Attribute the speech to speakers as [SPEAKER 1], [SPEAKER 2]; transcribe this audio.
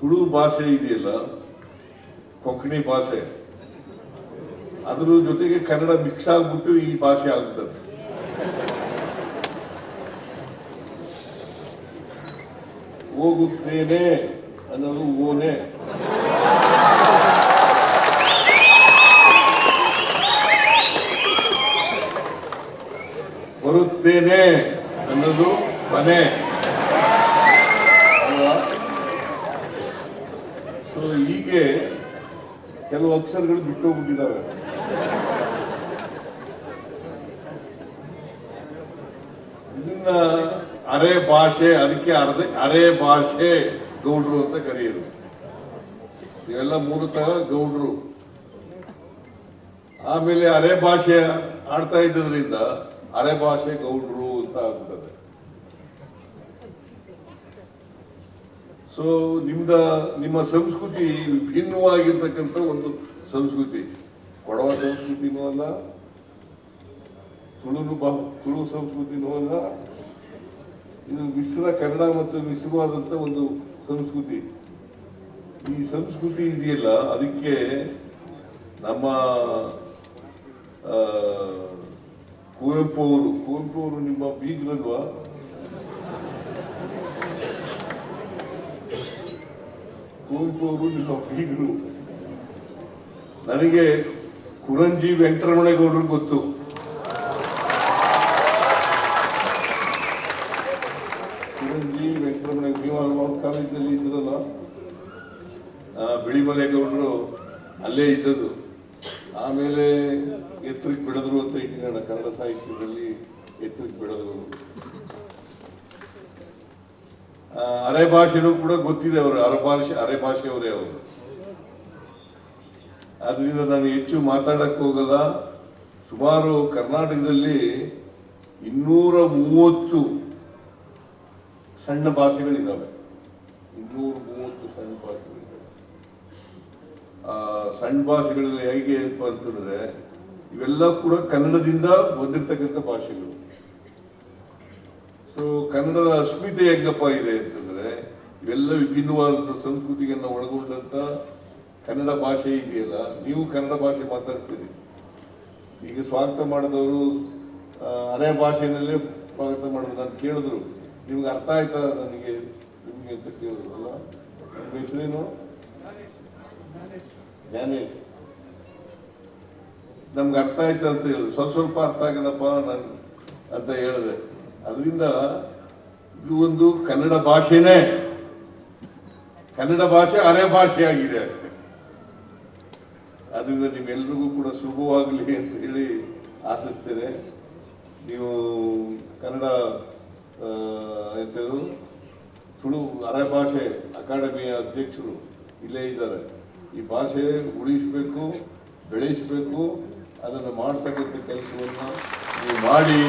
[SPEAKER 1] ತುಳು ಭಾಷೆ ಇದೆಯಲ್ಲ, ಕೊಂಕಣಿ ಭಾಷೆ. ಅದ್ರ ಜೊತೆಗೆ ಕನ್ನಡ ಮಿಕ್ಸ್ ಆಗ್ಬಿಟ್ಟು ಈ ಭಾಷೆ ಆಗುತ್ತದೆ. ಹೋಗುತ್ತೇನೆ ಅನ್ನೋದು ಓನೆ. ಬರುತ್ತೇನೆ ಅನ್ನೋದು ಮನೆ. ಹೀಗೆ ಕೆಲವು ಅಕ್ಷರಗಳು ಬಿಟ್ಟೋಗ್ಬಿಟ್ಟಿದ್ದಾವೆ. ಇದನ್ನ ಅರೆ ಭಾಷೆ, ಅದಕ್ಕೆ ಅರ್ಧ, ಅರೆ ಭಾಷೆ ಗೌಡ್ರು ಅಂತ ಕರೆಯೋದು. ಇವೆಲ್ಲ ಮೂಲತಃ ಗೌಡ್ರು. ಆಮೇಲೆ ಅರೆ ಭಾಷೆ ಆಡ್ತಾ ಇದ್ದದ್ರಿಂದ ಅರೆ ಭಾಷೆ ಗೌಡ್ರು ಅಂತ ಆಗ್ತದೆ ಸೊ ನಿಮ್ದ, ನಿಮ್ಮ ಸಂಸ್ಕೃತಿ ವಿಭಿನ್ನವಾಗಿರ್ತಕ್ಕಂಥ ಒಂದು ಸಂಸ್ಕೃತಿ. ಕೊಡವ ಸಂಸ್ಕೃತಿನೂ ಅಲ್ಲ ತುಳುನು ಬಾ ತುಳು ಸಂಸ್ಕೃತಿನೂ ಅಲ್ಲ. ಇದು ಮಿಶ್ರ ಕನ್ನಡ ಮತ್ತು ಮಿಶ್ರವಾದಂಥ ಒಂದು ಸಂಸ್ಕೃತಿ. ಈ ಸಂಸ್ಕೃತಿ ಇದೆಯಲ್ಲ, ಅದಕ್ಕೆ ನಮ್ಮ ಕುವೆಂಪು ಅವರು ಕುವೆಂಪು ಅವರು ನಿಮ್ಮ ಬೀಗ್ರಲ್ವಾ? ನಿಮ್ಮ ಬೀಗರು ನನಗೆ ಕುರಂಜಿ ವೆಂಕಟರಮಣೇಗೌಡರು ಗೊತ್ತು. ಕುರಂಜಿ ವೆಂಕಟರಮಣೆ ನೀವು ಕಾಲೇಜಿನಲ್ಲಿ ಇದ್ರಲ್ಲ? ಬಿಳಿಮಲೆಗೌಡರು ಅಲ್ಲೇ ಇದ್ದದ್ದು. ಆಮೇಲೆ ಎತ್ತರಕ್ಕೆ ಬಿಡದ್ರು ಅಂತ ಇಟ್ಕೊಳ್ಳೋಣ ಕನ್ನಡ ಸಾಹಿತ್ಯದಲ್ಲಿ ಎತ್ತರಕ್ಕೆ ಬೆಳೆದ್ರು. ಆ, ಅರೆ ಭಾಷೆನೂ ಕೂಡ ಗೊತ್ತಿದೆ ಅವರು. ಅರೆ ಭಾಷೆ, ಅರೆ ಭಾಷೆಯವರೇ ಅವರು. ಅದರಿಂದ ನಾನು ಹೆಚ್ಚು ಮಾತಾಡಕ್ಕೆ ಹೋಗಲ್ಲ. ಸುಮಾರು ಕರ್ನಾಟಕದಲ್ಲಿ ಇನ್ನೂರ ಮೂವತ್ತು ಸಣ್ಣ ಭಾಷೆಗಳಿದ್ದಾವೆ. ಇನ್ನೂರ ಮೂವತ್ತು ಸಣ್ಣ ಭಾಷೆಗಳಿದ್ದಾವೆ. ಆ, ಸಣ್ಣ ಭಾಷೆಗಳಲ್ಲಿ ಹೇಗೆ ಅಂತ ಅಂತಂದ್ರೆ ಇವೆಲ್ಲ ಕೂಡ ಕನ್ನಡದಿಂದ ಬಂದಿರತಕ್ಕಂಥ ಭಾಷೆಗಳು. ಸೊ ಕನ್ನಡದ ಅಸ್ಮಿತೆ ಹೆಂಗಪ್ಪ ಇದೆ ಅಂತಂದ್ರೆ, ಇವೆಲ್ಲ ವಿಭಿನ್ನವಾದಂಥ ಸಂಸ್ಕೃತಿಯನ್ನು ಒಳಗೊಂಡಂತ ಕನ್ನಡ ಭಾಷೆ ಇದೆಯಲ್ಲ, ನೀವು ಕನ್ನಡ ಭಾಷೆ ಮಾತಾಡ್ತೀರಿ. ಈಗ ಸ್ವಾಗತ ಮಾಡಿದವರು ಅರೆ ಭಾಷೆಯಲ್ಲೇ ಸ್ವಾಗತ ಮಾಡಿದ್ರು, ನಾನು ಕೇಳಿದ್ರು, ನಿಮ್ಗೆ ಅರ್ಥ ಆಯ್ತಾ ನನಗೆ, ನಿಮಗೆ ಅಂತ ಕೇಳಿದ್ರಲ್ಲ ಹೆಸರೇನು? ಜ್ಞಾನೇಶ್. ನಮ್ಗೆ ಅರ್ಥ ಆಯ್ತಾ ಅಂತ ಹೇಳಿದ್ರು. ಸ್ವಲ್ಪ ಸ್ವಲ್ಪ ಅರ್ಥ ಆಗದಪ್ಪ ನಾನು ಅಂತ ಹೇಳಿದೆ. ಅದರಿಂದ ಇದು ಒಂದು ಕನ್ನಡ ಭಾಷೆನೇ. ಕನ್ನಡ ಭಾಷೆ ಅರೆ ಭಾಷೆ ಆಗಿದೆ ಅಷ್ಟೇ. ಅದರಿಂದ ನಿಮ್ಮೆಲ್ರಿಗೂ ಕೂಡ ಶುಭವಾಗಲಿ ಅಂತ ಹೇಳಿ ಆಶಿಸ್ತೇನೆ. ನೀವು ಕನ್ನಡ ಎಂಥದ್ದು ತುಳು ಅರೆ ಭಾಷೆ ಅಕಾಡೆಮಿಯ ಅಧ್ಯಕ್ಷರು ಇಲ್ಲೇ ಇದ್ದಾರೆ. ಈ ಭಾಷೆ ಉಳಿಸಬೇಕು, ಬೆಳೆಸಬೇಕು, ಅದನ್ನು ಮಾಡ್ತಕ್ಕಂಥ ಕೆಲಸವನ್ನು ನೀವು ಮಾಡಿ.